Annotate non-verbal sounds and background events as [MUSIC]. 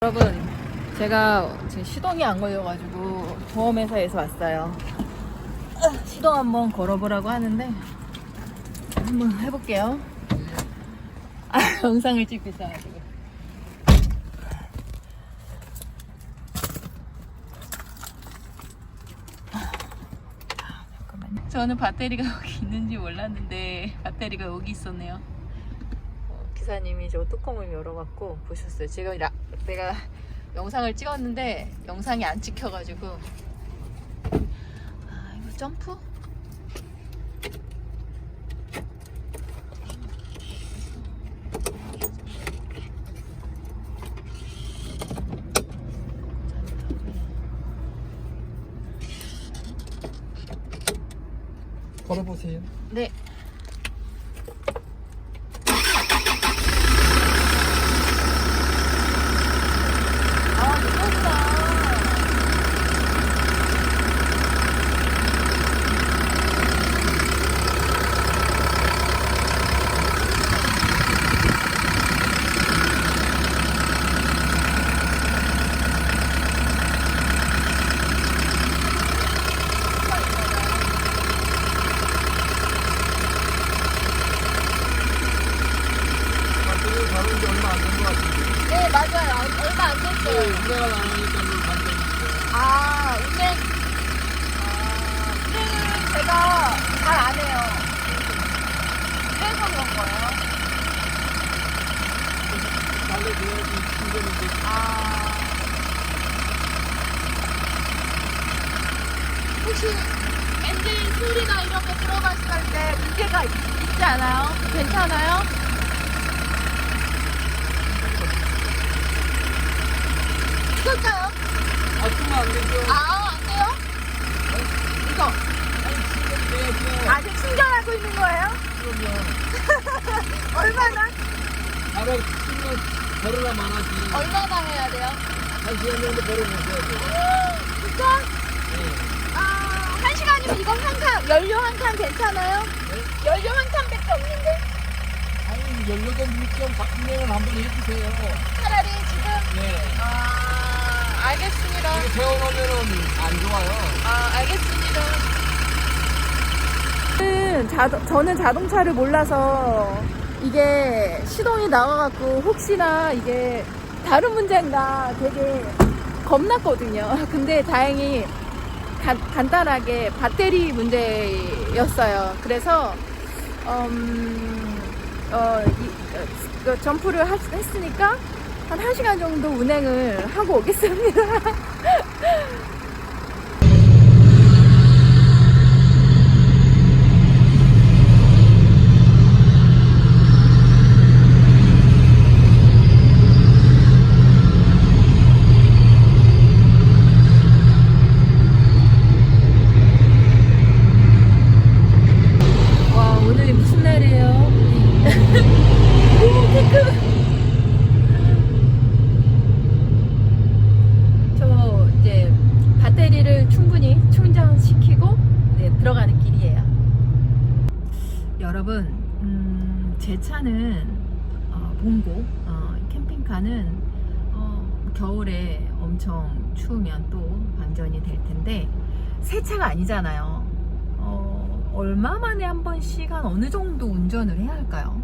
여러분 제가 지금 시동이 안 걸려가지고 보험회사에서 왔어요. 아, 시동 한번 걸어보라고 하는데 한번 해볼게요. 아, 영상을 찍고 있어가지고. 저는 배터리가 [LAUGHS] 여기 있는지 몰랐는데 배터리가 여기 있었네요. 어, 기사님이 저 뚜껑을 열어봤고 보셨어요. 지금 라- 내가 영상을 찍었는데 영상이 안 찍혀가지고 아 이거 점프? 걸어보세요. 네. 아, 무섭다. 배터리 다룬 지 얼마 안 된 것 같은데. 네, 맞아요. 얼마 안 됐어요. 운행을 안 하니까 좀 반대인데. 아, 운행. 아, 운행을 제가 잘 안 해요. 그래서 그런 거예요. 달래줘야지 충전인데. 아. 혹시 엔진 소리나 이런 거 들어봤을 때 문제가 있, 있지 않아요? 괜찮아요? 이걸까요? 아, 쓰면 안 되죠. 아, 안 돼요? 이거. 아직 충전하고 있는 거예요? 그러면 [LAUGHS] 얼마나? 바로 쓰면 걸으라만 하지. 얼마나 해야 돼요? 한 시간 정도 걸어보셔야죠. [GASPS] 진짜? 네. 아, 한 시간이면 이거 한 칸, 연료 한 칸 괜찮아요? 연료 한 칸밖에 없는데? 아니, 연료도 물좀 운행을 한번 해주세요. 차라리 지금 네. 아, 알겠습니다. 이게 세워놓으면은 안 좋아요. 아, 알겠습니다. 자, 저는 자동차를 몰라서 이게 시동이 나와갖고 혹시나 이게 다른 문제인가 되게 겁났거든요. [LAUGHS] 근데 다행히 간, 간단하게 배터리 문제였어요. 그래서 음, 어, 이, 어, 그 점프를 하- 했으니까 한 1시간 정도 운행을 하고 오겠습니다. [LAUGHS] 와, 오늘이 무슨 날이에요? 오, 테크! 저 이제 배터리를 충분히 충전시키고 네, 들어가는 길이에요. 여러분, 음, 제 차는 어, 봉고 어, 캠핑카는 어, 겨울에 엄청 추우면 또 방전이 될 텐데 새 차가 아니잖아요. 어, 얼마 만에 한 번씩 한 어느 정도 운전을 해야 할까요?